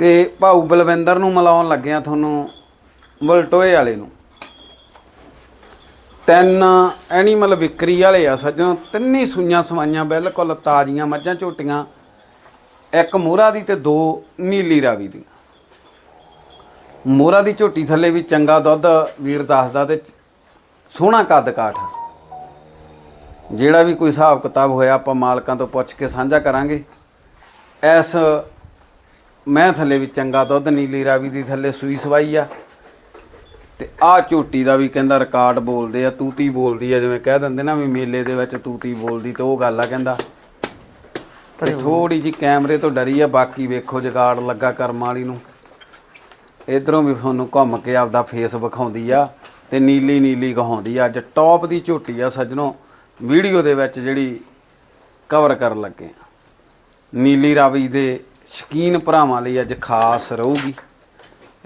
ਤੇ ਭਾਊ ਬਲਵਿੰਦਰ ਨੂੰ ਮਿਲਾਉਣ ਲੱਗਿਆ ਤੁਹਾਨੂੰ ਬਲਟੋਏ ਵਾਲੇ ਨੂੰ। ਤਿੰਨ ਐਨੀਮਲ ਵਿਕਰੀ ਵਾਲੇ ਆ ਸੱਜਣੋ, ਤਿੰਨੇ ਸੂਈਆਂ ਸਵਾਈਆਂ ਬਿਲਕੁਲ ਤਾਜ਼ੀਆਂ ਮੱਝਾਂ ਝੋਟੀਆਂ, ਇੱਕ ਮੋਹਰਾ ਦੀ ਤੇ ਦੋ ਨੀਲੀ ਰਾਵੀ ਦੀ। ਮੋਹਰਾ ਦੀ ਝੋਟੀ ਥੱਲੇ ਵੀ ਚੰਗਾ ਦੁੱਧ, ਵੀਰ ਦੱਸਦਾ ਤੇ ਸੋਹਣਾ ਕੱਦ ਕਾਠ ਜਿਹੜਾ ਵੀ ਕੋਈ ਹਿਸਾਬ ਕਿਤਾਬ ਹੋਇਆ ਆਪਾਂ ਮਾਲਕਾਂ ਤੋਂ ਪੁੱਛ ਕੇ ਸਾਂਝਾ ਕਰਾਂਗੇ। ਇਸ ਮੈਂ ਥੱਲੇ ਵੀ ਚੰਗਾ ਦੁੱਧ ਨੀਲੀ ਰਾਵੀ ਦੀ ਥੱਲੇ ਸੂਈ ਸਵਾਈ ਆ। ਤੇ ਆ ਝੋਟੀ ਦਾ ਵੀ ਕਹਿੰਦਾ ਰਿਕਾਰਡ ਬੋਲਦੇ ਆ ਤੂਤੀ ਬੋਲਦੀ ਆ ਜਿਵੇਂ ਕਹਿ ਦਿੰਦੇ ਨਾ ਵੀ ਮੇਲੇ ਦੇ ਵਿੱਚ ਤੂਤੀ ਬੋਲਦੀ ਤੇ ਉਹ ਗੱਲ ਆ ਕਹਿੰਦਾ। ਤੇ ਥੋੜੀ ਜੀ ਕੈਮਰੇ ਤੋਂ ਡਰੀ ਆ ਬਾਕੀ ਵੇਖੋ ਜਗਾੜ ਲੱਗਾ ਕਰਮ ਵਾਲੀ ਨੂੰ। ਇਧਰੋਂ ਵੀ ਤੁਹਾਨੂੰ ਘੁੰਮ ਕੇ ਆਪਦਾ ਫੇਸ ਵਿਖਾਉਂਦੀ ਆ ਤੇ ਨੀਲੀ ਨੀਲੀ ਕਹਾਉਂਦੀ ਆ। ਅੱਜ ਟੌਪ ਦੀ ਝੋਟੀ ਆ ਸੱਜਣੋ ਵੀਡੀਓ ਦੇ ਵਿੱਚ ਜਿਹੜੀ ਕਵਰ ਕਰਨ ਲੱਗੇ ਆ। ਨੀਲੀ ਰਾਵੀ ਦੇ ਸ਼ਕੀਨ ਭਰਾਵਾਂ ਲਈ ਅੱਜ ਖਾਸ ਰਹੂਗੀ।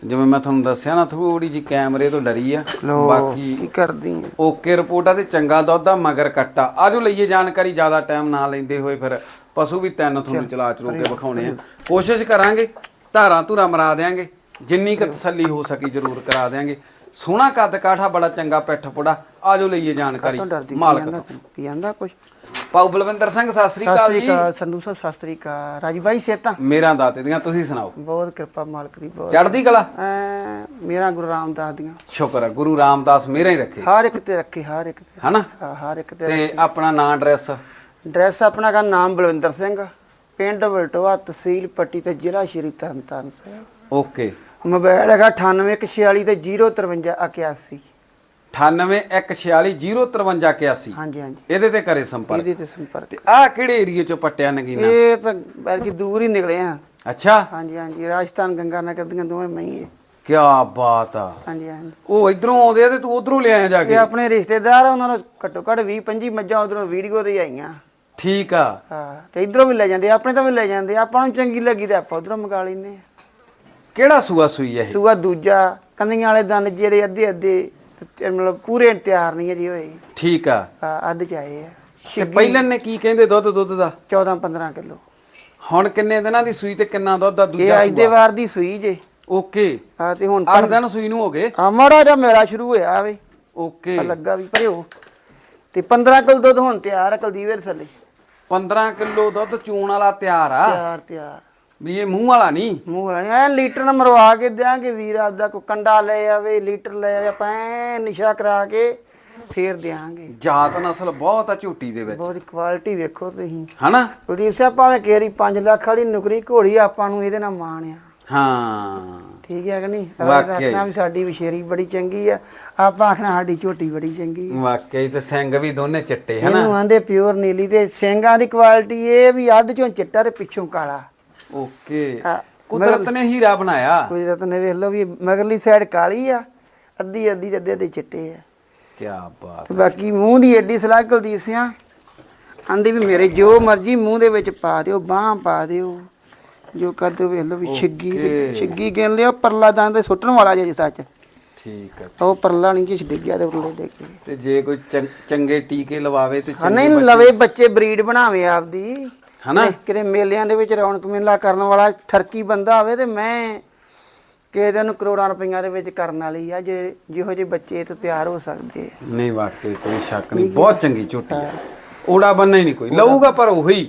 ਜਿਵੇਂ ਮੈਂ ਤੁਹਾਨੂੰ ਦੱਸਿਆ ਨਾ ਥੋੜੀ ਜੀ ਕੈਮਰੇ ਤੋਂ ਡਰੀ ਆ। ਕੀ ਬਾਕੀ ਕਰਦੀ ਓਕੇ ਰਿਪੋਰਟ ਆ ਤੇ ਚੰਗਾ ਦੁੱਧ ਆ ਮਗਰ ਕੱਟਾ। ਆਜੋ ਲਈਏ ਜਾਣਕਾਰੀ ਜ਼ਿਆਦਾ ਟਾਈਮ ਨਾ ਲੈਂਦੇ ਹੋਏ ਫਿਰ ਪਸ਼ੂ ਵੀ ਤਿੰਨ ਤੁਹਾਨੂੰ ਚਲਾ ਚਲੂ ਕੇ ਵਿਖਾਉਣੇ ਆ। ਕੋਸ਼ਿਸ਼ ਕਰਾਂਗੇ ਧਾਰਾਂ ਧੁਰਾ ਮਰਾ ਦੇਾਂਗੇ ਜਿੰਨੀ ਕੁ ਤਸੱਲੀ ਹੋ ਸਕੀ ਜ਼ਰੂਰ ਕਰਾ ਦੇਾਂਗੇ ਸੋਹਣਾ ਕੱਦ ਕਾਠਾ ਬੜਾ ਚੰਗਾ ਪਿੱਠ ਪੁੜਾ। ਆਜੋ ਲਈਏ ਜਾਣਕਾਰੀ। ਮਾਲਕ ਜਾਂਦਾ ਤੋਂ। ਕੀ ਜਾਂਦਾ ਕੁਛ? ਪਾਉ ਬਲਵਿੰਦਰ ਸਿੰਘ ਸਤਿ ਸ੍ਰੀ ਸਤਿ ਅਕਾਲ ਸ੍ਰੀ ਜੀ। ਅਕਾਲ ਸੰਧੂ ਸਾਹਿਬ ਸਤਿ ਸ੍ਰੀ ਅਕਾਲ। ਰਾਜੀ ਭਾਈ ਸੇਤਾ ਮੇਰਾ ਦਾਤੇ ਦੀਆਂ ਤੁਸੀਂ ਸੁਣਾਓ? ਬਹੁਤ ਕਿਰਪਾ ਮਾਲਕ ਦੀ ਬਹੁਤ। ਚੜ੍ਹਦੀ ਕਲਾ? ਐ ਮੇਰਾ ਗੁਰੂ ਰਾਮਦਾਸ ਦੀਆਂ। ਸ਼ੁਕਰ ਹੈ ਗੁਰੂ ਰਾਮਦਾਸ ਮੇਰਾ ਹੀ ਰੱਖੇ। ਹਰ ਇੱਕ ਤੇ ਰੱਖੇ ਹਰ ਇੱਕ ਤੇ। ਹਨਾ? ਹਾਂ, ਹਰ ਇੱਕ ਤੇ ਤੇ ਆਪਣਾ ਨਾਂ ਐਡਰੈਸ? ਡਰੈਸ ਆਪਣਾ ਦਾ ਨਾਮ ਬਲਵਿੰਦਰ ਸਿੰਘ ਪਿੰਡ ਵਲਟੋਆ ਤਹਿਸੀਲ ਪੱਟੀ ਤੇ ਜ਼ਿਲ੍ਹਾ ਸ਼੍ਰੀ ਤਰਨਤਾਰਨ ਸਾਹਿਬ। ਓਕੇ। ਮੋਬਾਈਲ ਹੈਗਾ 9846 ਤੇ 05381 9816405381 ਹਾਂਜੀ ਹਾਂਜੀ। ਇਹਦੇ ਤੇ ਕਰੇ ਸੰਪਰਕ। ਇਹਦੇ ਤੇ ਸੰਪਰਕ। ਤੇ ਆਹ ਕਿਹੜੇ ਏਰੀਏ ਚੋਂ ਪੱਟਿਆ ਨਗੀਨਾ? ਇਹ ਤਾਂ ਬਲਕਿ ਦੂਰ ਹੀ ਨਿਕਲੇ ਆ। ਅੱਛਾ। ਹਾਂਜੀ ਹਾਂਜੀ ਰਾਜਸਥਾਨ ਗੰਗਾ ਨਗਰ ਦੀਆਂ ਦੋਵੇਂ ਮਈ ਕੀ ਬਾਤ ਆ। ਹਾਂਜੀ ਹਾਂਜੀ। ਉਹ ਇਧਰੋਂ ਆਉਂਦੇ ਆ ਤੇ ਤੂੰ ਉਧਰੋਂ ਲਿਆਇਆ ਜਾ ਇਹ ਕੇ ਆਪਣੇ ਰਿਸ਼ਤੇਦਾਰ ਆ ਉਹਨਾਂ ਨੂੰ ਘੱਟੋ ਘੱਟ 20 25 ਮੱਝਾਂ ਉਧਰੋਂ ਵੀਡੀਓ ਤੇ ਹੀ ਆਈਆਂ। ਠੀਕ ਆ। ਹਾਂ ਤੇ ਇਧਰੋਂ ਵੀ ਲੈ ਜਾਂਦੇ ਆ, ਆਪਣੇ ਤੋਂ ਵੀ ਲੈ ਜਾਂਦੇ ਆ, ਆਪਾਂ ਨੂੰ ਚੰਗੀ ਲੱਗੀ ਤੇ ਆਪਾਂ ਉਧਰੋਂ ਮੰਗਾ ਲੈਂਦੇ ਆ। ਕਿਹੜਾ ਸੂਆ ਸੂਈ ਹੈ ਇਹ? ਸੂਆ ਦੂਜਾ ਕੰਨੀਆਂ ਵਾਲੇ ਦੰਦ ਜਿਹੜੇ ਅੱਧੇ ਅੱਧੇ ਤੇ ਮਤਲਬ ਪੂਰੇ ਤਿਆਰ ਨਹੀਂ ਅਜੇ ਹੋਏ। ਠੀਕ ਆ। ਹਾਂ, ਅੱਧ ਚ ਆਏ ਆ। ਤੇ ਪਹਿਲਾਂ ਨੇ ਕੀ ਕਹਿੰਦੇ ਦੁੱਧ ਦੁੱਧ ਦਾ? 14 15 ਕਿਲੋ। ਹੁਣ ਕਿੰਨੇ ਦਿਨਾਂ ਦੀ ਸੂਈ ਤੇ ਕਿੰਨਾ ਦੁੱਧ ਇਹ ਦੂਜਾ ਅੱਜ ਦੇ ਸੂਆ ਵਾਰ ਦੀ ਸੂਈ ਜੇ। ਓਕੇ। ਹਾਂ ਤੇ ਹੁਣ 8 ਦਿਨ ਸੂਈ ਨੂੰ ਹੋ ਗਏ? ਆ ਮਾੜਾ ਜਿਹਾ ਮੇਰਾ ਸ਼ੁਰੂ ਹੋਇਆ ਵੇ। ਓਕੇ। ਆ ਲੱਗਾ ਵੀ ਭਰਿਓ। ਤੇ 15 ਕਿਲੋ ਦੁੱਧ ਹੁਣ ਤਿਆਰ ਆ ਕੁਲਦੀਪ ਥੱਲੇ। 15 ਕਿਲੋ ਦੁੱਧ ਚੂਣ ਵਾਲਾ ਤਿਆਰ ਆ? ਤਿਆਰ ਤਿਆਰ। ਵੀ ਇਹ ਮੂੰਹ ਵਾਲਾ ਨਹੀਂ। ਮੂੰਹ ਵਾਲੇ ਐ ਲੀਟਰ ਨਾਲ ਮਰਵਾ ਕੇ ਦਿਆਂਗੇ ਵੀਰ ਆਪਦਾ ਕੋ ਕੰਡਾ ਲੈ ਆਵੇ ਲੀਟਰ ਲੈ ਆਵੇ ਆਪਾਂ ਐਂ ਨਿਸ਼ਾ ਕਰਾ ਕੇ ਫੇਰ ਦਿਆਂਗੇ। ਜਾਤ ਨਸਲ ਬਹੁਤ ਆ ਝੂਟੀ ਦੇ ਵਿੱਚ। ਬਹੁਤ ਕੁਆਲਿਟੀ ਵੇਖੋ ਤੁਸੀਂ। ਹਨਾ? ਕੁਲਦੀਪ ਸਾਹਿਬ ਭਾਵੇਂ ਕੇਰੀ 5 ਲੱਖ ਵਾਲੀ ਨੁਕਰੀ ਘੋੜੀ ਆਪਾਂ ਨੂੰ ਇਹਦੇ ਨਾਲ ਮਾਣ ਆ ਹਾਂ। ਠੀਕ ਹੈ ਕਿ ਨਹੀਂ? ਵੀ ਸਾਡੀ ਵਿਸ਼ੇਰੀ ਬੜੀ ਚੰਗੀ ਆ। ਆਪਾਂ ਆਖਣਾ ਸਾਡੀ ਝੋਟੀ ਬੜੀ ਚੰਗੀ ਆ। ਵਾਕਈ ਤੇ ਸਿੰਘ ਵੀ ਦੋਨੇ ਚਿੱਟੇ ਹਨਾ? ਇਹਨੂੰ ਆਂਦੇ ਪਿਓਰ ਨੀਲੀ ਤੇ ਸਿੰਘਾਂ ਦੀ ਕੁਆਲਿਟੀ ਇਹ ਵੀ ਅੱਧ ਚੋਂ ਚਿੱਟਾ ਤੇ ਪਿੱਛੋਂ ਕਾਲਾ। ਓਕੇ। ਕੁਦਰਤ ਨੇ ਹੀਰਾ ਬਣਾਇਆ। ਕੋਈ ਰਤ ਨੇ ਵੇਖ ਲਓ ਵੀ ਮਗਰਲੀ ਸਾਈਡ ਕਾਲੀ ਆ ਅੱਧੀ ਅੱਧੀ ਅੱਧੇ ਅੱਧੇ ਚਿੱਟੇ ਆ। ਕੀ ਬਾਤ ਤੇ ਬਾਕੀ ਮੂੰਹ ਦੀ ਐਡੀ ਸਲਾਹ ਕੁਲਦੀਪ ਸਿਆ ਆਂਦੀ ਵੀ ਮੇਰੇ ਜੋ ਮਰਜ਼ੀ ਮੂੰਹ ਦੇ ਵਿੱਚ ਪਾ ਦਿਓ ਬਾਹ ਪਾ ਦਿਓ। ਜੋ ਕਰ ਦਿਓ ਵੇਖ ਲਓ ਵੀ ਛਿੱਗੀ ਤੇ। ਛਿੱਗੀ ਗਿਣ ਲਿਓ ਪਰਲਾ ਦੰਦ ਤੇ ਸੁੱਟਣ ਵਾਲਾ ਜੇ ਸੱਚ। ਠੀਕ ਹੈ ਉਹ ਪਰਲਾ ਨਹੀਂ ਜਿਸ ਡਿੱਗਿਆ ਤੇ ਉਰਲੇ ਗਏ। ਤੇ ਜੇ ਕੋਈ ਚੰਗੇ ਟੀਕੇ ਲਵਾਵੇ ਤੇ ਹਾਂ ਨਹੀਂ ਲਵੇ ਬੱਚੇ ਬਰੀਡ ਬਣਾਵੇ ਆਪਦੀ। ਹਨਾ? ਕਿਤੇ- ਮੇਲਿਆਂ ਦੇ ਵਿੱਚ ਰੌਣਕ ਮੇਲਾ ਕਰਨ ਵਾਲਾ ਠਰਕੀ ਬੰਦਾ ਹੋਵੇ ਤੇ ਮੈਂ ਕਿਸੇ ਦਿਨ ਕਰੋੜਾਂ ਰੁਪਈਆਂ ਦੇ ਵਿੱਚ ਕਰਨ ਵਾਲੀ ਆ ਜੇ ਜਿਹੋ ਜਿਹੇ ਬੱਚੇ ਤੋਂ ਤਿਆਰ ਹੋ ਸਕਦੇ ਆ। ਨਹੀਂ ਵਾਕਈ ਕੋਈ ਸ਼ੱਕ ਨਹੀਂ ਬਹੁਤ ਚੰਗੀ ਝੂਟੀ ਹੈ। ਓੜਾ ਬੰਨਾ ਹੀ ਨਹੀਂ ਕੋਈ ਲਊਗਾ ਪਰ ਉਹੀ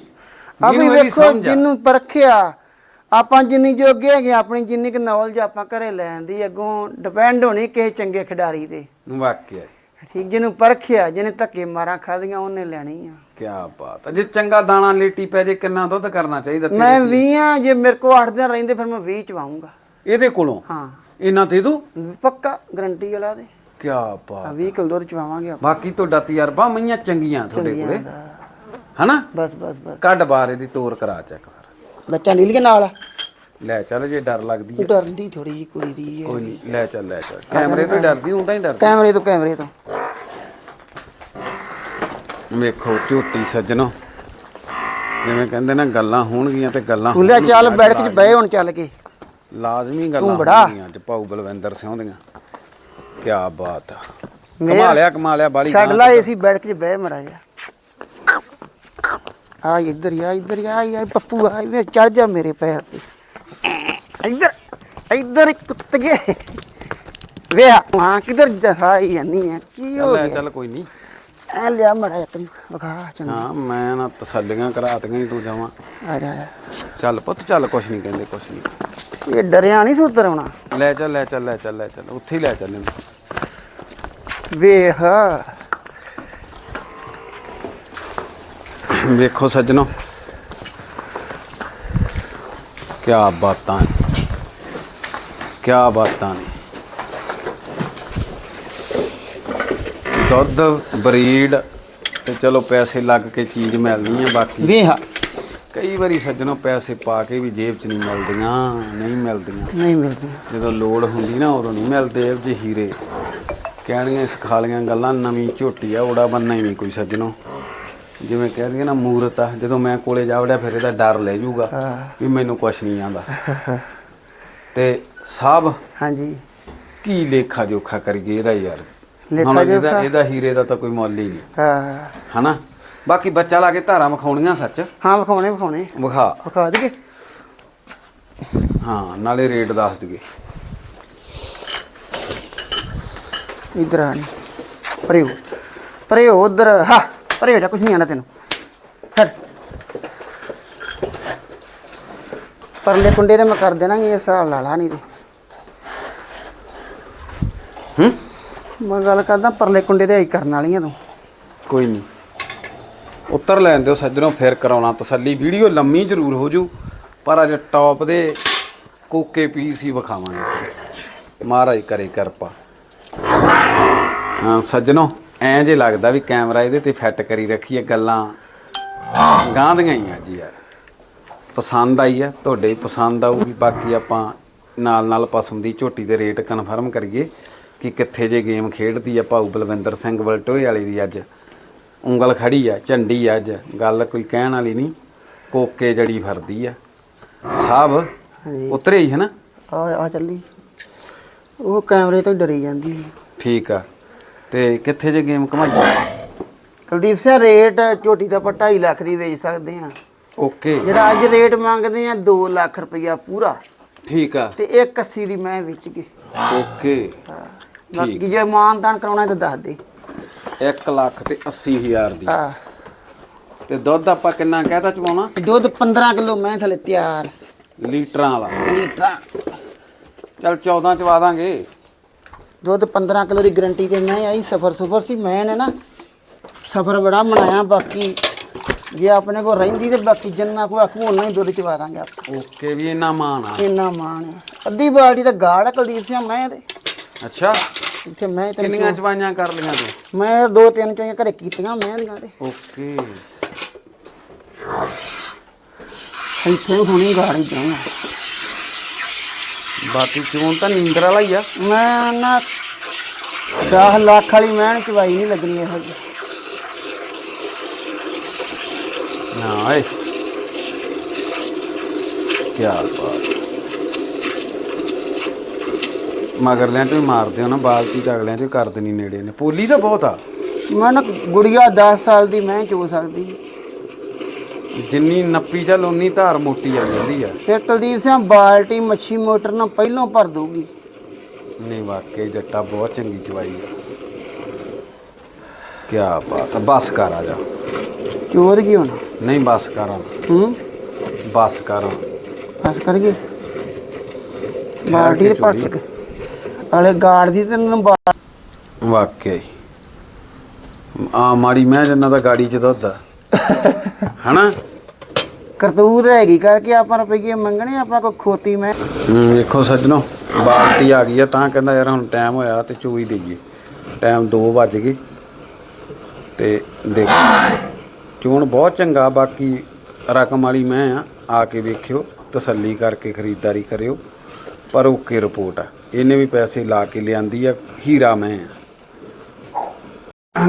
ਆ ਵੀ ਵੇਖੋ ਆ। ਜਿਹਨੂੰ ਪਰਖਿਆ ਆਪਾਂ ਜਿੰਨੀ ਜੋਗੇ ਹੈਗੇ ਆਪਣੀ ਜਿੰਨੀ ਕੁ ਨੌਲੇਜ ਆਪਾਂ ਘਰੇ ਲੈਣ ਦੀ ਅੱਗੋਂ ਡਿਪੈਂਡ ਹੋਣੀ ਕਿਸੇ ਚੰਗੇ ਖਿਡਾਰੀ ਤੇ। ਵਾਕਿਆ। ਠੀਕ ਜਿਹਨੂੰ ਪਰਖਿਆ ਜਿਹਨੇ ਧੱਕੇ ਮਾਰਾਂ ਖਾਦੀਆਂ ਉਹਨੇ ਲੈਣੀ ਆ। ਕੀ ਬਾਤ ਹੈ। ਜੇ ਚੰਗਾ ਦਾਣਾ ਲੇਟੀ ਪੈ ਜੇ ਕਿੰਨਾ ਦੁੱਧ ਕਰਨਾ ਚਾਹੀਦਾ ਤੇਰੇ ਮੈਂ ਲਈ? 20 ਆ ਜੇ ਮੇਰੇ ਕੋਲ 8 ਦਿਨ ਰਹਿੰਦੇ ਫਿਰ ਮੈਂ 20 ਚਵਾਉਂਗਾ। ਇਹਦੇ ਕੋਲੋਂ? ਹਾਂ। ਇਹਨਾਂ ਤੇ ਤੂੰ ਪੱਕਾ ਗਰੰਟੀ ਵਾਲਾ ਦੇ। ਕੀ ਬਾਤ 20 ਕਿਲੋ ਦੁੱਧ ਚਵਾਵਾਂਗੇ ਆਪਾਂ। ਬਾਕੀ ਤੁਹਾਡਾ ਤਜਰਬਾ ਮਈਆਂ ਚੰਗੀਆਂ ਤੁਹਾਡੇ ਕੋਲੇ। ਹਨਾ? ਬਸ ਬਸ ਬਸ। ਕੱਢ ਬਾਰੇ ਦੀ ਤੋਰ ਕਰਾ ਚੈੱਕ ਕਰ। ਬੱਚਾ ਨੀਲ ਕੇ ਨਾਲ ਲੈ ਚੱਲ ਜੇ ਡਰ ਲੱਗਦੀ ਹੈ। ਡਰਦੀ ਥੋੜੀ ਜੀ ਕੁੜੀ ਦੀ ਹੈ। ਕੋਈ ਨਹੀਂ ਲੈ ਚੱਲ ਲੈ ਚੱਲ। ਕੈਮਰੇ ਤੋਂ ਡਰਦੀ ਹੁੰਦਾ ਹੀ ਡਰਦੀ। ਕੈਮਰੇ ਤੋਂ ਕੈਮਰੇ ਤੋਂ। ਵੇਖੋ ਝੋਟੀ ਸੱਜਣੋ। ਜਿਵੇਂ ਕਹਿੰਦੇ ਨਾ ਗੱਲਾਂ ਹੋਣਗੀਆਂ ਤੇ ਗੱਲਾਂ ਖੁੱਲਿਆ ਚੱਲ ਬੈਠ ਕੇ ਬਹਿ ਹੁਣ ਚੱਲ ਕੇ। ਲਾਜ਼ਮੀ ਗੱਲਾਂ ਬੜਾ। ਹੋਣਗੀਆਂ ਅੱਜ ਭਾਊ ਬਲਵਿੰਦਰ ਸਿੰਘ ਦੀਆਂ। ਕੀ ਬਾਤ ਆ। ਮੇਰਾ- ਕਮਾ ਲਿਆ ਕਮਾ ਲਿਆ ਬਾਲੀ ਛੱਡ ਲਾ ਏਸੀ ਬੈਠ ਕੇ ਬਹਿ ਮੜਾ ਜਾ ਆ ਇੱਧਰ ਹੀ ਆ ਇੱਧਰ ਹੀ ਆ ਆ ਪੱਪੂ ਆ ਵੇ ਚੜ ਜਾ ਮੇਰੇ ਪੈਰ ਤੇ। ਇੱਧਰ ਇੱਧਰ ਕੁੱਤਗੇ ਵੇ ਹਾਂ ਕਿਧਰ ਜਹਾਈ ਜਾਨੀ ਆ ਕੀ ਹੋ ਗਿਆ? ਚੱਲ ਕੋਈ ਨਹੀਂ। ਐ ਲਿਆ ਮੜਾ ਇੱਕ ਵਿਖਾ ਚੰਗਾ। ਹਾਂ ਮੈਂ ਨਾ ਤਸੱਲੀਆਂ ਕਰਾਤੀਆਂ ਹੀ ਤੂੰ ਜਾਵਾਂ। ਆ ਜਾ ਆ ਜਾ। ਚੱਲ ਪੁੱਤ ਚੱਲ ਕੁਛ ਨਹੀਂ ਕਹਿੰਦੇ ਕੁਛ ਨਹੀਂ ਇਹ ਡਰਿਆ ਨਹੀਂ ਸੁਤਰ ਆਉਣਾ? ਲੈ ਚੱਲ ਲੈ ਚੱਲ ਲੈ ਚੱਲ ਲੈ ਚੱਲ ਉੱਥੇ ਹੀ ਲੈ ਚੱਲ ਇਹਨੂੰ। ਵੇਖ। ਵੇਖੋ ਸੱਜਣੋ ਕੀ ਬਾਤਾਂ ਕੀ ਬਾਤਾਂ ਨੇ। ਦੁੱਧ ਬਰੀਡ ਤੇ ਚਲੋ ਪੈਸੇ ਲੱਗ ਕੇ ਚੀਜ਼ ਮਿਲਦੀ ਆ ਬਾਕੀ। ਵੇਖ ਕਈ ਵਾਰੀ ਸੱਜਣੋ ਪੈਸੇ ਪਾ ਕੇ ਵੀ ਜੇਬ 'ਚ ਨਹੀਂ ਮਿਲਦੀਆਂ ਨਹੀਂ ਮਿਲਦੀਆਂ। ਨਹੀਂ ਮਿਲਦੀ ਜਦੋਂ ਲੋੜ ਹੁੰਦੀ ਨਾ ਉਦੋਂ ਨਹੀਂ ਮਿਲਦੇ ਇਹ ਜਿਹੇ ਹੀਰੇ। ਕਹਿਣੀਆਂ ਸਿਖਾਲੀਆਂ ਗੱਲਾਂ ਨਵੀਂ ਝੋਟੀ ਆ ਉਹਦਾ ਬੰਨਾ ਹੀ ਨਹੀਂ ਕੋਈ ਸੱਜਣੋ। ਜਿਵੇਂ ਕਹਿ ਦਈਏ ਨਾ ਮੂਰਤ ਆ ਜਦੋਂ ਮੈਂ ਕੋਲੇ ਜਾ ਵੜਿਆ ਫਿਰ ਇਹਦਾ ਡਰ ਲੈ ਜਾਊਗਾ ਹਾਂ। ਵੀ ਮੈਨੂੰ ਕੁਛ ਨਹੀਂ ਆਂਦਾ ਤੇ ਸਾਹਿਬ ਹਾਂਜੀ। ਕੀ ਲੇਖਾ ਜੋਖਾ ਕਰੀਏ ਇਹਦਾ ਯਾਰ? ਲੇਖਾ ਹੁਣ ਇਹਦਾ? ਇਹਦਾ ਹੀਰੇ ਦਾ ਤਾਂ ਕੋਈ ਮੁੱਲ ਹੀ ਨਹੀਂ। ਹਾਂ। ਹਨਾ? ਬਾਕੀ ਬੱਚਾ ਲਾ ਕੇ ਧਾਰਾਂ ਵਿਖਾਉਣੀਆਂ ਸੱਚ। ਹਾਂ ਵਿਖਾਉਣੇ ਵਿਖਾਉਣੇ। ਵਿਖਾ। ਵਿਖਾ ਦਈਏ। ਹਾਂ ਨਾਲੇ ਰੇਟ ਦੱਸ ਦਈਏ। ਇਧਰ ਆ ਪਰੇ ਪਰੇ ਉਧਰ। ਹਾਂ ਪਰੇ ਜਾ ਕੁਝ ਨਹੀਂ ਆਣਾ ਤੈਨੂੰ। ਹਟ ਪਰਲੇ ਕੁੰਡੇ ਤੇ ਮੈਂ ਕਰ ਦੇਣਾ ਇਹ ਹਿਸਾਬ ਲਾ ਲਾ ਨਹੀਂ ਤੇ। ਮੈਂ ਗੱਲ ਕਰਦਾ, ਪਰਲੇ ਕੁੰਡੇ ਤੇ ਹੀ ਕਰਨ ਵਾਲੀਆਂ ਤੂੰ। ਕੋਈ ਨਹੀਂ। ਉੱਤਰ ਲੈਣ ਦਿਓ ਸੱਜਣੋਂ, ਫਿਰ ਕਰਾਉਣਾ ਤਸੱਲੀ। ਵੀਡੀਓ ਲੰਮੀ ਜ਼ਰੂਰ ਹੋ ਜੂ, ਪਰ ਅੱਜ ਟੌਪ ਦੇ ਕੋਕੇ ਪੀਸ ਹੀ ਵਿਖਾਵਾਂਗੇ। ਤੁਹਾਨੂੰ। ਮਹਾਰਾਜ ਕਰੇ ਕਿਰਪਾ। ਹਾਂ, ਸੱਜਣੋ, ਐਂ ਜੇ ਲੱਗਦਾ ਵੀ ਕੈਮਰਾ ਇਹਦੇ ਤੇ ਫਿੱਟ ਕਰੀ ਰੱਖੀਏ ਗੱਲਾਂ। ਗਾਂਹ ਦੀਆਂ ਹੀ ਆ ਜੀ ਯਾਰ। ਪਸੰਦ ਆਈ ਆ, ਤੁਹਾਡੇ ਪਸੰਦ ਆਊਗੀ। ਬਾਕੀ ਆਪਾਂ ਨਾਲ ਨਾਲ ਪਸੰਦ ਦੀ ਝੋਟੀ ਦੇ ਰੇਟ ਕਨਫਰਮ ਕਰੀਏ। ਕਿ ਕਿੱਥੇ ਜੇ ਗੇਮ ਖੇਡਦੀ ਆ ਭਾਊ ਬਲਵਿੰਦਰ ਸਿੰਘ ਵਲਟੋਏ ਵਾਲੀ ਦੀ ਅੱਜ। ਉਂਗਲ ਖੜੀ ਆ ਝੰਡੀ ਆ ਅੱਜ। ਗੱਲ ਕੋਈ ਕਹਿਣ ਵਾਲੀ ਨਹੀਂ ਕੋਕੇ ਜੜੀ ਫਰਦੀ ਆ। ਸਾਹਿਬ। ਉਤਰੇ ਹੀ ਹੈ ਨਾ ਆ ਆ ਚੱਲੀ। ਉਹ ਕੈਮਰੇ ਤੋਂ ਹੀ ਡਰੀ ਜਾਂਦੀ। ਠੀਕ ਆ। ਤੇ ਕਿੱਥੇ ਜੇ ਗੇਮ ਕਮਾਈ ਕੁਲਦੀਪ ਸਿੰਘ ਰੇਟ ਝੋਟੀ ਦਾ ਆਪਾਂ 2.5 ਲੱਖ ਦੀ ਵੇਚ ਸਕਦੇ ਆ ਓਕੇ। ਜਿਹੜਾ ਅੱਜ ਰੇਟ ਮੰਗਦੇ ਆ 2 ਲੱਖ ਰੁਪਇਆ ਪੂਰਾ। ਠੀਕ ਆ। ਤੇ 180 ਦੀ ਮੈਂ ਵੇਚ ਕੇ ਓਕੇ। ਬਾਕੀ ਜੇ ਮਾਨਦਾਨ ਕਰਾਉਣਾ ਤਾਂ ਦੱਸ ਦੇ। 1 ਲੱਖ ਤੇ 80 ਹਜ਼ਾਰ ਦੀ। ਆ ਤੇ ਦੁੱਧ ਆਪਾਂ ਕਿੰਨਾ ਕਹਿਤਾ ਚਵਾਉਣਾ ਦੁੱਧ 15 ਕਿਲੋ ਮੈਂ ਥਲੇ ਤਿਆਰ। ਲੀਟਰਾਂ ਵਾਲਾ। ਲੀਟਰ। ਚਲ 14 ਚਵਾ ਦਾਂਗੇ। ਦੁੱਧ 15 ਕਿਲੋ ਦੀ ਗਰੰਟੀ ਤੇ ਮੈਂ ਆਈ ਸਫਰ ਸੁਫਰ ਸੀ। ਮੈਂ ਨੇ ਨਾ ਸਫਰ ਬੜਾ ਮਨਾਇਆ ਬਾਕੀ ਜੇ ਆਪਣੇ ਕੋਲ ਰਹਿੰਦੀ ਤੇ ਬਾਕੀ ਜਿੰਨਾ ਕੋ ਆਖੂ ਉਹਨਾਂ ਹੀ ਦੁੱਧ ਚਵਾ ਦਾਂਗੇ ਆਪਾਂ। ਓਕੇ ਵੀ ਇੰਨਾ ਮਾਣ ਆ। ਇੰਨਾ ਮਾਣ ਅੱਧੀ ਬਾਲਟੀ ਤਾਂ ਗਾੜ ਆ ਕੁਲਦੀਪ ਸਿੰਘ ਮੈਂ ਤੇ। ਅੱਛਾ। ਇੱਥੇ ਮੈਂ ਤੇ ਕਿੰਨੀਆਂ ਚਵਾਈਆਂ ਕਰ ਲੀਆਂ ਤੂੰ? ਮੈਂ ਦੋ ਤਿੰਨ ਚੋਈਆਂ ਘਰੇ ਕੀਤੀਆਂ ਮੈਂ ਦੀਆਂ ਤੇ ਓਕੇ। ਇੱਥੇ ਹੁਣੀ ਗਾੜੀ ਜਾਵਾਂ ਬਾਕੀ ਚੋਣ ਤਾਂ ਨੀਂਦਰ ਵਾਲਾ ਹੀ ਆ। ਮੈਂ ਨਾ 10 ਲੱਖ ਵਾਲੀ ਮੈਂ ਚਵਾਈ ਨਹੀਂ ਲੱਗਣੀ ਇਹੋ ਜਿਹੀ। ਨਾ ਏ ਕੀ ਬਾਤ। ਮਗਰ ਲੈਂ ਤੇ ਮਾਰਦੇ ਹੋ ਨਾ ਬਾਲਟੀ ਚ ਅਗਲਿਆਂ ਤੇ ਕਰ ਦੇਣੀ ਨੇੜੇ ਨੇ। ਪੋਲੀ ਤਾਂ ਬਹੁਤ ਆ। ਮੈਂ ਨਾ ਗੁੜੀਆ 10 ਸਾਲ ਦੀ ਮੈਂ ਚੋ ਸਕਦੀ। ਜਿੰਨੀ ਨੱਪੀ ਚੱਲ ਉਨੀ ਧਾਰ ਮੋਟੀ ਆ ਜਾਂਦੀ ਆ। ਫਿਰ ਕੁਲਦੀਪ ਸਿੰਘ ਬਾਲਟੀ ਮੱਛੀ ਮੋਟਰ ਨਾਲ ਪਹਿਲੋਂ ਭਰ ਦਊਗੀ। ਨਹੀਂ ਵਾਕਈ ਜੱਟਾ ਬਹੁਤ ਚੰਗੀ ਚਵਾਈ ਆ। ਕੀ ਬਾਤ ਆ ਬਸ ਕਰ ਆ ਜਾ। ਚੋਰ ਕੀ ਹੋਣਾ? ਨਹੀਂ ਬਸ ਕਰ ਆ। ਹੂੰ? ਬਸ ਕਰ ਬਸ ਕਰ ਗਏ ਬਾਲਟੀ ਦੇ ਭਰ। ਹਲੇ ਗਾੜ ਦੀ ਤੇ ਨੂੰ ਬਾ- ਵਾਕਈ ਆ ਮਾੜੀ ਮੈਂ ਜੰਨਾ ਦਾ ਗਾੜੀ ਚ ਦੁੱਧ ਆ ਹਨਾ? ਕਰਤੂਤ ਹੈਗੀ ਕਰਕੇ ਆਪਾਂ ਰੁਪਈਏ ਮੰਗਣੇ ਆਪਾਂ ਕੋ ਖੋਤੀ ਮੈਂ। ਹੂੰ ਵੇਖੋ ਸੱਜਣੋ ਬਾਲਟੀ ਆ ਗਈ ਆ ਤਾਂ ਕਹਿੰਦਾ ਯਾਰ ਹੁਣ ਟਾਈਮ ਹੋਇਆ ਤੇ ਚੋਈ ਦੇਈਏ। ਟਾਈਮ 2 ਵੱਜ ਗਏ। ਤੇ ਦੇਖੋ ਚੋਣ ਬਹੁਤ ਚੰਗਾ ਬਾਕੀ ਰਕਮ ਵਾਲੀ ਮੈਂ ਆ ਆ ਕੇ ਵੇਖਿਓ ਤਸੱਲੀ ਕਰਕੇ ਖਰੀਦਦਾਰੀ ਕਰਿਓ। ਪਰ ਓਕੇ ਰਿਪੋਰਟ ਆ। ਇਹਨੇ ਵੀ ਪੈਸੇ ਲਾ ਕੇ ਲਿਆਂਦੀ ਆ ਹੀਰਾ ਮੈਂ।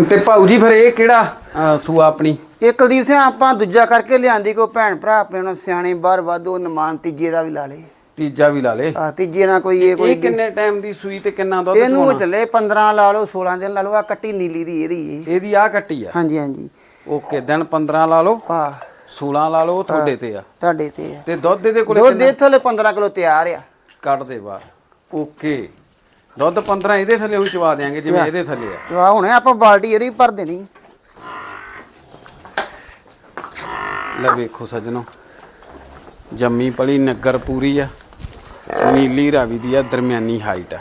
ਤੇ ਭਾਊ ਜੀ ਫਿਰ ਇਹ ਕਿਹੜਾ ਅ, ਸੂਆ ਆਪਣੀ? ਇਹ ਕੁਲਦੀਪ ਸਿੰਘ ਆਪਾਂ ਦੂਜਾ ਕਰਕੇ ਲਿਆਂਦੀ ਕੋ ਭੈਣ ਭਰਾ ਆਪਣੇ ਨੂੰ ਸਿਆਣੇ ਬਾਹਰ ਵਾਧੂ ਨਮਾਨ ਤੀਜੇ ਦਾ ਵੀ ਲਾ ਲੇ ਤੀਜਾ ਵੀ ਲਾ ਲੇ ਆ ਤੀਜੇ ਨਾਲ ਕੋਈ ਇਹ ਕੋਈ ਇਹ ਕਿੰਨੇ ਟਾਈਮ ਦੀ ਸੂਈ ਤੇ ਕਿੰਨਾ ਦੁੱਧ ਇਹਨੂੰ ਚੋਣਾ ਚੱਲੇ 15 ਲਾ ਲਓ 16 ਦਿਨ ਲਾ ਲਓ ਆ ਕੱਟੀ ਨੀਲੀ ਦੀ ਇਹਦੀ ਏ ਇਹਦੀ ਆ ਕੱਟੀ ਆ? ਹਾਂਜੀ ਹਾਂਜੀ। ਓਕੇ ਦਿਨ 15 ਲਾ ਲਓ ਆ 16 ਲਾ ਲਓ ਉਹ ਤੁਹਾਡੇ ਤੇ ਆ। ਤੁਹਾਡੇ ਤੇ ਆ। ਤੇ ਦੁੱਧ ਇਹਦੇ ਕੋਲੇ ਦੁੱਧ ਦੇ ਥੱਲੇ 15 ਕਿਲੋ ਤਿਆਰ ਆ। ਕੱਢ ਦੇ ਬਾਹਰ। ਓਕੇ। ਦੁੱਧ 15 ਇਹਦੇ ਥੱਲੇ ਉਹ ਚਵਾ ਦੇਾਂਗੇ ਜਿਵੇਂ ਇਹਦੇ ਥੱਲੇ ਆ। ਜਵਾ ਹੁਣੇ ਆਪਾਂ ਬਾਲਟੀ ਇਹਦੀ ਭਰ ਦੇਣੀ। ਲੈ ਵੇਖੋ ਸੱਜਣੋ ਜੰਮੀ ਪਲੀ ਨਗਰ ਪੂਰੀ ਆ ਨੀਲੀ ਰਾਵੀ ਦੀ ਆ ਦਰਮਿਆਨੀ ਹਾਈਟ ਆ।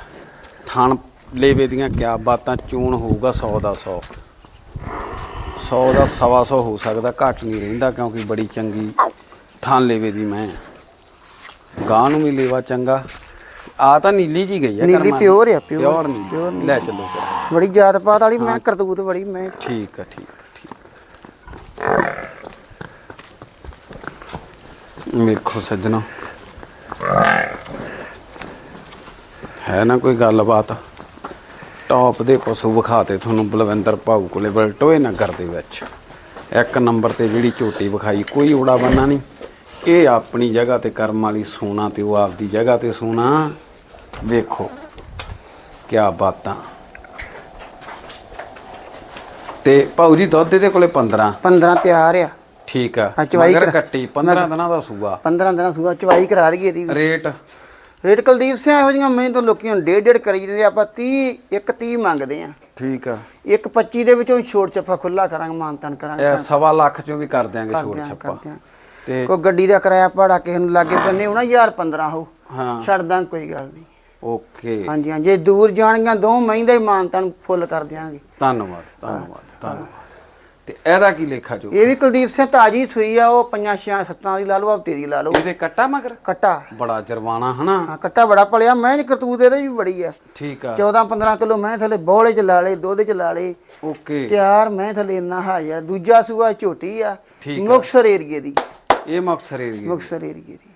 ਥਣ ਲੇਵੇ ਦੀਆਂ ਕਿਆ ਬਾਤਾਂ ਚੂਣ ਹੋਊਗਾ 100 ਦਾ 100 100 ਦਾ ਸਵਾ 100 ਹੋ ਸਕਦਾ ਘੱਟ ਨਹੀਂ ਰਹਿੰਦਾ ਕਿਉਂਕਿ ਬੜੀ ਚੰਗੀ ਥਣ ਲੇਵੇ ਦੀ ਮੈਂ ਗਾਂ ਨੂੰ ਵੀ ਲੇਵਾ ਚੰਗਾ। ਆ ਤਾਂ ਨੀਲੀ ਜੀ ਗਈ ਆ ਨੀਲੀ pure ਆ, pure ਨੀਲੀ। ਲੈ ਚੱਲੋ ਬੜੀ ਜਾਤ ਪਾਤ ਵਾਲੀ ਮੈਂ ਕਰਤੂਤ ਬੜੀ ਮੈਂ ਠੀਕ ਆ ਠੀਕ ਆ ਠੀਕ ਵੇਖੋ ਸੱਜਣੋ। ਹੈ ਨਾ ਕੋਈ ਗੱਲਬਾਤ? ਟੌਪ ਦੇ ਪਸ਼ੂ ਵਿਖਾਤੇ ਤੁਹਾਨੂੰ ਬਲਵਿੰਦਰ ਭਾਊ ਕੋਲੇ ਬਲਟੋਏ ਨਗਰ ਦੇ ਵਿੱਚ। ਇੱਕ ਨੰਬਰ ਤੇ ਜਿਹੜੀ ਝੋਟੀ ਵਿਖਾਈ ਕੋਈ ਓੜਾ ਬੰਨਾ ਨਹੀਂ। ਇਹ ਆਪਣੀ ਜਗ੍ਹਾ ਤੇ ਕਰਮ ਵਾਲੀ ਸੋਨਾ ਤੇ ਉਹ ਆਪਦੀ ਜਗ੍ਹਾ ਤੇ ਸੋਨਾ। ਵੇਖੋ ਕਿਆ ਬਾਤਾਂ। ਤੇ ਭਾਊ ਜੀ ਦੁੱਧ ਇਹਦੇ ਕੋਲੇ 15 15 ਤਿਆਰ ਆ। ਠੀਕ ਆ। ਹਾਂ, ਚਵਾਈ ਮਗਰ ਕਰਾ- ਕੱਟੀ 15 ਦਿਨਾਂ ਦਾ ਸੂਆ। 15 ਦਿਨਾਂ ਸੂਆ ਚਵਾਈ ਕਰਾ ਦਈਏ ਇਹਦੀ ਵੀ। ਰੇਟ? ਰੇਟ ਕੁਲਦੀਪ ਸਿੰਘ ਇਹੋ ਜਿਹੀਆਂ ਮੈਂ ਤਾਂ ਲੋਕੀ ਹੁਣ ਡੇਢ ਡੇਢ ਕਰੀ ਜਾਂਦੇ ਆ, ਆਪਾਂ 30 ਇੱਕ 30 ਮੰਗਦੇ ਆ। ਠੀਕ ਆ। ਇੱਕ 25 ਦੇ ਵਿੱਚੋਂ ਛੋਟ ਛੱਪਾ ਖੁੱਲਾ ਕਰਾਂਗੇ ਮਾਨਤਨ ਕਰਾਂਗੇ। ਇਹ ਸਵਾ ਲੱਖ ਚੋਂ ਵੀ ਕਰ ਦਿਆਂਗੇ ਛੋਟ ਕਰਦੇ ਆ ਛੱਪਾ। ਕਰਦੇ ਆ ਤੇ ਕੋਈ ਗੱਡੀ ਦਾ ਕਿਰਾਇਆ ਭਾੜਾ ਕਿਸੇ ਨੂੰ ਲਾਗੇ ਬੰਨੇ ਹੋਣਾ 1000 15 ਹੋ ਹਾਂ। ਛੱਡ ਦਾਂ ਕੋਈ ਗੱਲ ਨਹੀਂ। ਓਕੇ। ਹਾਂਜੀ ਹਾਂ ਜੇ ਦੂਰ ਜਾਣਗੀਆਂ ਦੋ ਮਹੀਨੇ ਹੀ ਮਾਨਤਨ ਫੁੱਲ ਕਰ ਦਿਆਂਗੇ। ਧੰਨਵਾਦ ਧੰਨਵਾਦ ਧੰਨਵਾਦ। ਤੇ ਇਹਦਾ ਕੀ ਲੇਖਾ ਜੋ? ਇਹ ਵੀ ਕੁਲਦੀਪ ਸਿੰਘ ਤਾਜੀ ਸੂਈ ਆ ਉਹ ਪੰਜਾਂ ਛਿਆਂ ਸੱਤਾਂ ਦੀ ਲਾ ਲਓ ਹਫ਼ਤੇ ਦੀ ਲਾ ਲਓ। ਇਹਦੇ ਕੱਟਾ ਮਗਰ? ਕੱਟਾ। ਬੜਾ ਜਰਵਾਣਾ ਹਨਾ? ਹਾਂ ਕੱਟਾ ਬੜਾ ਪਲਿਆ ਮੈਂ ਕਰਤੂਤ ਇਹਦੇ ਵੀ ਬੜੀ ਆ। ਠੀਕ ਆ। 14 15 ਕਿਲੋ ਮੈਂ ਥੱਲੇ ਬੋਲੇ ਚ ਲਾ ਲੇ ਦੁੱਧ ਚ ਲਾ ਲੇ ਓਕੇ। ਤਿਆਰ ਮੈਂ ਥੱਲੇ ਇੰਨਾ ਹਾਜ਼ਰ ਦੂਜਾ ਸੂਆ ਝੋਟੀ ਆ ਠੀਕ ਆ। ਮੁਕਸਰ ਏਰੀਏ ਦੀ। ਇਹ ਮਕਸਰ ਏਰੀਆ ਮੁਕਸਰ ਏਰੀਏ ਦੀ।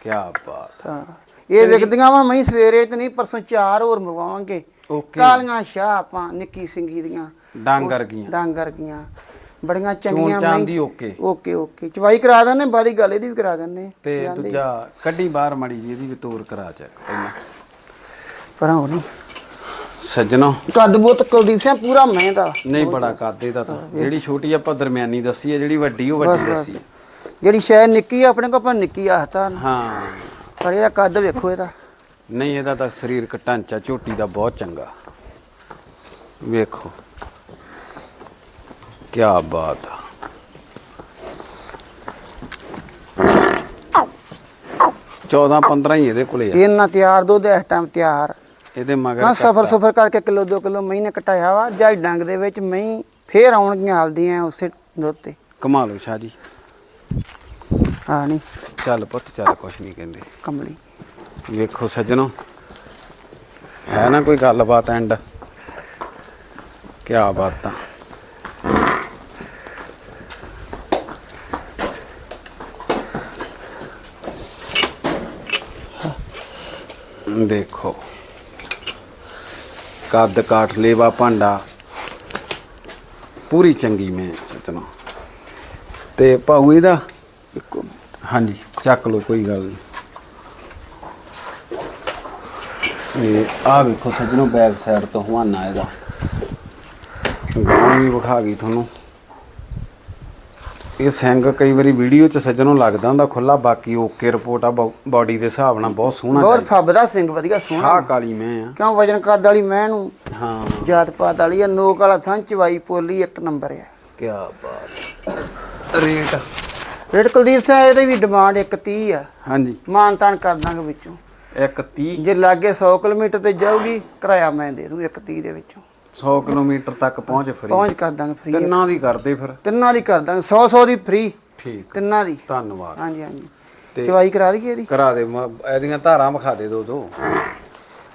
ਕੀ ਬਾਤ। ਹਾਂ। ਇਹ ਵਿਕਦੀਆਂ ਵਾ ਮੈਂ ਸਵੇਰੇ ਤੇ ਨਹੀਂ ਪਰਸੋਂ ਚਾਰ ਹੋਰ ਮੰਗਵਾਵਾਂਗੇ। ਓਕੇ। ਕਾਲੀਆਂ ਸ਼ਾਹ ਆਪਾਂ ਨਿੱਕੀ ਸਿੰਘੀ ਦੀਆਂ। ਡਾਂਗਰ ਗੀਆਂ ਡਾਂਗਰ ਗੀਆਂ ਬੜੀਆਂ ਚੰਗੀਆਂ ਮੈਂ ਓਕੇ। Okay okay. ਚਵਾਈ ਕਰਾ ਦਿੰਦੇ ਬਾਰੀ ਗੱਲ ਇਹਦੀ ਵੀ ਕਰਾ ਦਿੰਦੇ। ਤੇ ਦੂਜਾ ਕੱਢੀ ਬਾਹਰ ਮੜੀ ਜੀ ਇਹਦੀ ਵੀ ਤੋਰ ਕਰਾ ਚੈੱਕ ਪਹਿਲਾਂ। ਪਰ ਹੋ ਨਹੀਂ ਸੱਜਣੋ। ਕੱਦ ਬੁੱਤ ਕੁਲਦੀਪ ਸਿੰਘ ਪੂਰਾ ਮੈਂ ਦਾ। ਨਹੀਂ ਬੜਾ ਕਾਦੇ ਦਾ ਤਾਂ। ਜਿਹੜੀ ਛੋਟੀ ਆਪਾਂ ਦਰਮਿਆਨੀ ਦੱਸੀ ਹੈ ਜਿਹੜੀ ਵੱਡੀ ਉਹ ਵੱਡੀ ਦੱਸੀ। ਜਿਹੜੀ ਸ਼ੈ ਨਿੱਕੀ ਆ ਆਪਣੇ ਕੋਲ ਆਪਾਂ ਨਿੱਕੀ ਆਖਤਾ ਹਾਂ। ਪਰ ਇਹਦਾ ਕੱਦ ਵੇਖੋ ਇਹਦਾ। ਨਹੀਂ ਇਹਦਾ ਤਾਂ ਸਰੀਰਕ ਢਾਂਚਾ ਝੋਟੀ ਦਾ ਬਹੁਤ ਚੰਗਾ। ਵੇਖੋ। ਕੀ ਬਾਤ ਆ। 14 15 ਹੀ ਇਹਦੇ ਕੋਲੇ ਆ। ਇਹਨਾਂ ਤਿਆਰ ਦੁੱਧ ਇਸ ਟਾਈਮ ਤਿਆਰ। ਇਹਦੇ ਮਗਰ ਮੈਂ ਸਫਰ। ਸਫਰ ਕਰਕੇ ਕਿਲੋ 2 ਕਿਲੋ ਮਹੀਨੇ ਕਟਾਇਆ ਵਾ ਜਾਂ ਡੰਗ ਦੇ ਵਿੱਚ ਮੈਂ ਫੇਰ ਆਉਣਗੀਆਂ ਆਪਦੀਆਂ ਉਸੇ ਦੁੱਧ ਤੇ। ਕਮਾ ਲਓ ਸ਼ਾਹ ਜੀ। ਹਾਂ ਨਹੀਂ ਚੱਲ ਪੁੱਤ ਚੱਲ ਕੁਛ ਨਹੀਂ ਕਹਿੰਦੇ। ਕਮਲੀ। ਵੇਖੋ ਸੱਜਣੋ ਹੈ ਨਾ ਕੋਈ ਗੱਲਬਾਤ ਐਂਡ ਕੀ ਬਾਤਾਂ ਦੇਖੋ ਕੱਦ ਕਾਠ ਲੇਵਾ ਭਾਂਡਾ ਪੂਰੀ ਚੰਗੀ ਮੈਂ ਸੱਜਣੋ। ਤੇ ਭਾਊ ਇਹਦਾ? ਇੱਕੋ ਹਾਂਜੀ ਚੱਕ ਲਓ ਕੋਈ ਗੱਲ ਨਹੀਂ। ਇਹ ਆ ਵੇਖੋ ਸੱਜਣੋ ਬੈਕ ਸਾਈਡ ਤੋਂ ਹਵਾਨਾ ਇਹਦਾ। ਗਾਂ ਵੀ ਵਿਖਾ ਗਈ ਤੁਹਾਨੂੰ। ਇਹ ਸਿੰਘ ਕਈ ਵਾਰੀ ਵੀਡੀਓ 'ਚ ਸੱਜਣੋਂ ਲੱਗਦਾ ਹੁੰਦਾ ਖੁੱਲਾ ਬਾਕੀ ਓਕੇ ਰਿਪੋਰਟ ਆ ਬਾਡੀ ਦੇ ਹਿਸਾਬ ਨਾਲ ਬਹੁਤ ਸੋਹਣਾ ਬਹੁਤ ਫੱਬਦਾ ਸਿੰਘ ਵਧੀਆ ਸੋਹਣਾ। ਸ਼ਾਹ ਕਾਲੀ ਮੈਂ ਆ। ਕਿਉਂ ਵਜਨ ਕੱਦ ਵਾਲੀ ਮੈਂ ਨੂੰ? ਹਾਂ। ਜਾਤ ਪਾਤ ਵਾਲੀ ਆ ਨੋਕ ਵਾਲਾ ਥਾਂ ਚਵਾਈ ਪੋਲੀ ਇੱਕ ਨੰਬਰ ਆ। ਕੀ ਬਾਤ। ਰੇਟ। ਰੇਟ ਕੁਲਦੀਪ ਸਿੰਘ ਇਹਦੀ ਵੀ ਡਿਮਾਂਡ 130 ਆ। ਹਾਂਜੀ। ਮਾਨ ਤਾਨ ਕਰ ਦਾਂਗੇ ਵਿੱਚੋਂ। 130 ਜੇ ਲਾਗੇ 100 ਕਿਲੋਮੀਟਰ ਤੇ ਜਾਊਗੀ ਕਿਰਾਇਆ ਮੈਂ ਦੇ ਦੂੰ 130 ਦੇ ਵਿੱਚੋਂ। 100 ਕਿਲੋਮੀਟਰ ਤੱਕ ਪਹੁੰਚ ਫਰੀ ਪਹੁੰਚ ਕਰ ਦਾਂਗੇ ਫ੍ਰੀ ਤਿੰਨਾਂ ਦੀ ਕਰਦੇ ਫਿਰ। ਤਿੰਨਾਂ ਦੀ ਕਰ ਦਾਂਗੇ। 100 100 ਦੀ ਫ੍ਰੀ ਠੀਕ। ਤਿੰਨਾਂ ਦੀ। ਧੰਨਵਾਦ। ਹਾਂਜੀ ਹਾਂਜੀ। ਚਵਾਈ ਕਰਾ ਦਈਏ ਇਹਦੀ? ਕਰਾ ਦੇ। ਇਹਦੀਆਂ ਧਾਰਾਂ ਵਿਖਾ ਦੇ ਦੋ ਦੋ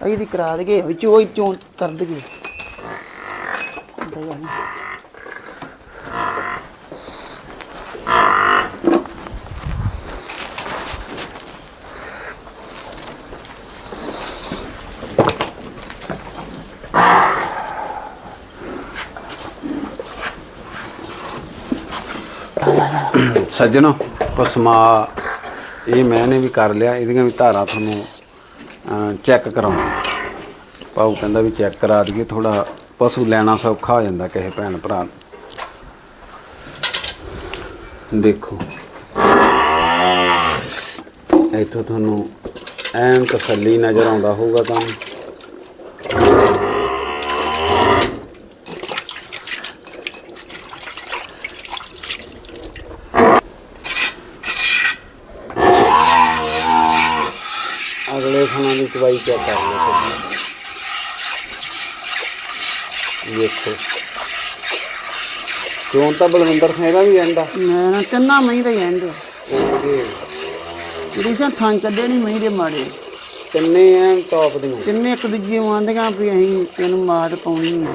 ਇਹਦੀ ਕਰਾ ਦਈਏ। ਵਿੱਚੋਂ ਉਹ ਚੋਂ ਕਰ ਦਈਏ। ਸੱਜਣੋ ਪਸਮਾ ਇਹ ਮੈਨੇ ਵੀ ਕਰ ਲਿਆ, ਇਹਦੀਆਂ ਵੀ ਧਾਰਾਂ ਤੁਹਾਨੂੰ ਚੈੱਕ ਕਰਾਉਣਾ ਪਾਉ ਕਹਿੰਦਾ ਵੀ ਚੈੱਕ ਕਰਾ ਦਈਏ ਥੋੜਾ ਪਸ਼ੂ ਲੈਣਾ ਸੌਖਾ ਹੋ ਜਾਂਦਾ ਕਿਸੇ ਭੈਣ ਭਰਾ ਨੂੰ। ਦੇਖੋ। ਇੱਥੋਂ ਤੁਹਾਨੂੰ ਐਨ ਤਸੱਲੀ ਨਜ਼ਰ ਆਉਂਦਾ ਹੋਊਗਾ ਤੁਹਾਨੂੰ ਅਗਲੇ ਖਾਣਾ ਦੀ ਚਵਾਈ ਚੈੱਕ ਕਰ ਲਓ ਤੁਸੀਂ? ਵੇਖੋ। ਕਿਉਂ ਤਾਂ ਬਲਵਿੰਦਰ ਸਿੰਘ ਦਾ ਵੀ ਆਂਦਾ ਮੈਂ ਨਾ ਤਿੰਨਾਂ ਮਹੀਂ ਦੇ ਐਂਡ ਸਾਂ ਥਾਂ ਕੱਢੇ ਨਹੀਂ ਮਹੀਂ ਦੇ ਮਾੜੇ। ਤਿੰਨੇ ਐਨ ਟੌਪ ਦੀਆਂ ਤਿੰਨੇ ਇੱਕ ਦੂਜੇ ਨੂੰ ਆਂਦੀਆਂ ਵੀ ਅਸੀਂ ਤੈਨੂੰ ਮਾਤ ਪਾਉਣੀ ਹੈ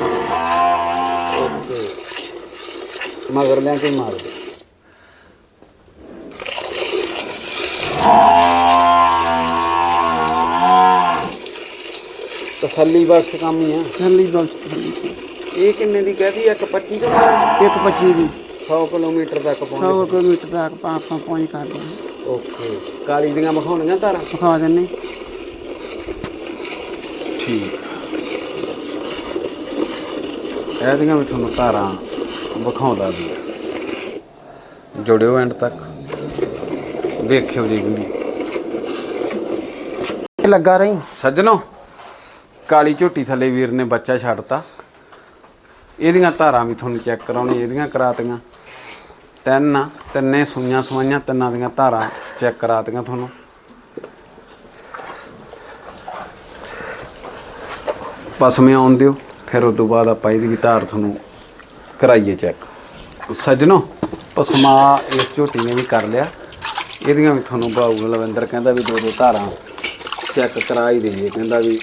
ਮਗਰ ਲੈ ਕੇ ਮਾਰ। ਦੇ ਤਸੱਲੀ ਬਖਸ਼ ਕੰਮ ਹੀ ਆ। ਥੱਲੀ ਇਹ ਕਿੰਨੇ ਦੀ ਕਹਦੀ ਇੱਕ 25 ਤੋਂ ਇੱਕ 25 ਦੀ। 100 ਕਿਲੋਮੀਟਰ ਤੱਕ 100 ਪਹੁੰਚ ਕਿਲੋਮੀਟਰ ਤੱਕ ਆਪਾਂ ਆਪਾਂ ਪਹੁੰਚ ਕਰਦੇ ਹਾਂ ਓਕੇ। ਕਾਲੀ ਦੀਆਂ ਵਿਖਾਉਣੀਆਂ ਤਾਰਾਂ? ਵਿਖਾ ਦਿੰਨੇ। ਠੀਕ। ਇਹਦੀਆਂ ਵੀ ਤੁਹਾਨੂੰ ਤਾਰਾਂ ਵਿਖਾਉਂਦਾ ਵੀ ਆ। ਜੁੜਿਓ ਐਂਡ ਤੱਕ। ਦੇਖਿਓ ਜੀ ਵੀਡੀਓ। ਇਹ ਲੱਗਾ ਰਹੀ। ਸੱਜਣੋ। ਕਾਲੀ ਝੋਟੀ ਥੱਲੇ ਵੀਰ ਨੇ ਬੱਚਾ ਛੱਡਤਾ। ਇਹਦੀਆਂ ਧਾਰਾਂ ਵੀ ਤੁਹਾਨੂੰ ਚੈੱਕ ਕਰਾਉਣੀ ਇਹਦੀਆਂ ਕਰਾਤੀਆਂ। ਤਿੰਨ ਆ, ਤਿੰਨੇ ਸੂਈਆਂ ਸਵਾਈਆਂ ਤਿੰਨਾਂ ਦੀਆਂ ਧਾਰਾਂ ਚੈੱਕ ਕਰਾਤੀਆਂ ਤੁਹਾਨੂੰ। ਪਸਮੇ ਆਉਣ ਦਿਓ ਫਿਰ ਉਸ ਤੋਂ ਬਾਅਦ ਆਪਾਂ ਇਹਦੀ ਵੀ ਧਾਰ ਤੁਹਾਨੂੰ ਕਰਾਈਏ ਚੈੱਕ ਸੱਜਣੋ ਪਸਮਾ ਇਸ ਝੋਟੀ ਨੇ ਵੀ ਕਰ ਲਿਆ। ਇਹਦੀਆਂ ਵੀ ਤੁਹਾਨੂੰ ਬਾਬੂ ਲਵਿੰਦਰ ਕਹਿੰਦਾ ਵੀ ਦੋ ਦੋ ਧਾਰਾਂ ਚੈੱਕ ਕਰਾ ਹੀ ਦਈਏ ਕਹਿੰਦਾ ਵੀ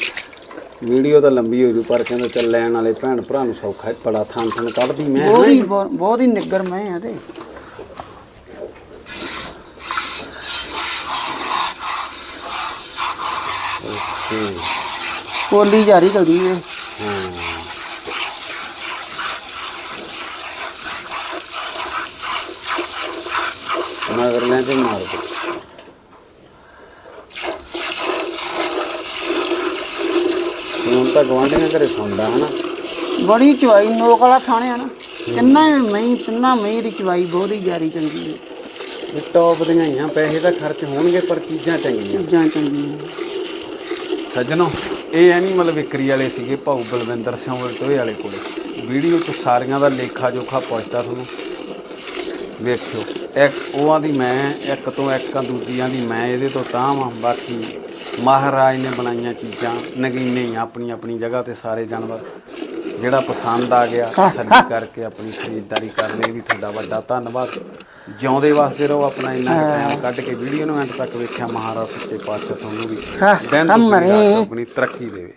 ਵੀਡੀਓ ਤਾਂ ਲੰਬੀ ਹੋ ਜੂ ਪਰ ਕਹਿੰਦਾ ਚੱਲ ਲੈਣ ਵਾਲੇ ਭੈਣ ਭਰਾ ਨੂੰ ਸੌਖਾ ਹੈ ਬੜਾ ਥਾਂ ਥਣ ਕੱਢਦੀ ਮੈਂ ਬਹੁਤ ਹੀ ਬਹੁਤ ਬਹੁਤ ਹੀ ਨਿੱਗਰ ਮੈਂ ਆ ਤੇ ਕੋਲੀ ਜਾਰੀ ਚਲਦੀ ਵੇ ਮਗਰ ਲੈ ਕੇ ਮਾਰ ਦੇ ਹੁਣ ਤਾਂ ਗਵਾਂਢੀਆਂ ਘਰੇ ਸੁਣਦਾ ਹਨਾ? ਬੜੀ ਚਵਾਈ ਨੋਕ ਵਾਲਾ ਥਾਣੇ ਆ ਨਾ। ਤਿੰਨਾਂ ਮਹੀਂ ਤਿੰਨਾਂ ਮਹੀਂ ਦੀ ਚਵਾਈ ਬਹੁਤ ਹੀ ਜਾਰੀ ਚੰਗੀ ਹੈ ਇਹ ਟੌਪ ਦੀਆਂ ਹੀ ਆ ਪੈਸੇ ਤਾਂ ਖਰਚ ਹੋਣਗੇ ਪਰ ਚੀਜ਼ਾਂ ਚੰਗੀਆਂ। ਚੀਜ਼ਾਂ ਚੰਗੀਆਂ। ਸੱਜਣੋ ਇਹ ਐਨੀਮਲ ਵਿਕਰੀ ਵਾਲੇ ਸੀਗੇ ਭਾਊ ਬਲਵਿੰਦਰ ਸਿੰਘ ਵਲਟੋਏ ਵਾਲੇ ਕੋਲੇ। ਵੀਡੀਓ 'ਚ ਸਾਰੀਆਂ ਦਾ ਲੇਖਾ ਜੋਖਾ ਪੁੱਛਦਾ ਤੁਹਾਨੂੰ। ਵੇਖਿਓ ਇੱਕ ਉਹਾਂ ਦੀ ਮੈਂ ਇੱਕ ਤੋਂ ਇੱਕ ਦੂਜੀਆਂ ਦੀ ਮੈਂ ਇਹਦੇ ਤੋਂ ਤਾਂ ਵਾਂ ਬਾਕੀ ਮਹਾਰਾਜ ਨੇ ਬਣਾਈਆਂ ਚੀਜ਼ਾਂ ਨਗੀਨੇ ਆਪਣੀ ਆਪਣੀ ਜਗ੍ਹਾ ਤੇ ਸਾਰੇ ਜਾਨਵਰ। ਜਿਹੜਾ ਪਸੰਦ ਆ ਗਿਆ ਤਸੱਲੀ ਕਰਕੇ ਆਪਣੀ ਖਰੀਦਦਾਰੀ ਕਰ ਲਈ ਵੀ ਤੁਹਾਡਾ ਵੱਡਾ ਧੰਨਵਾਦ। ਜਿਉਂਦੇ ਵਾਸਤੇ ਰਹੋ ਆਪਣਾ ਇੰਨਾ ਟਾਈਮ ਕੱਢ ਕੇ ਵੀਡੀਓ ਨੂੰ ਅੰਤ ਤੱਕ ਵੇਖਿਆ ਮਹਾਰਾਜ ਸੱਚੇ ਪਾਤਸ਼ਾਹ ਤੁਹਾਨੂੰ ਵੀ ਦਿਨ। ਆਪਣੀ ਤਰੱਕੀ ਦੇਵੇ।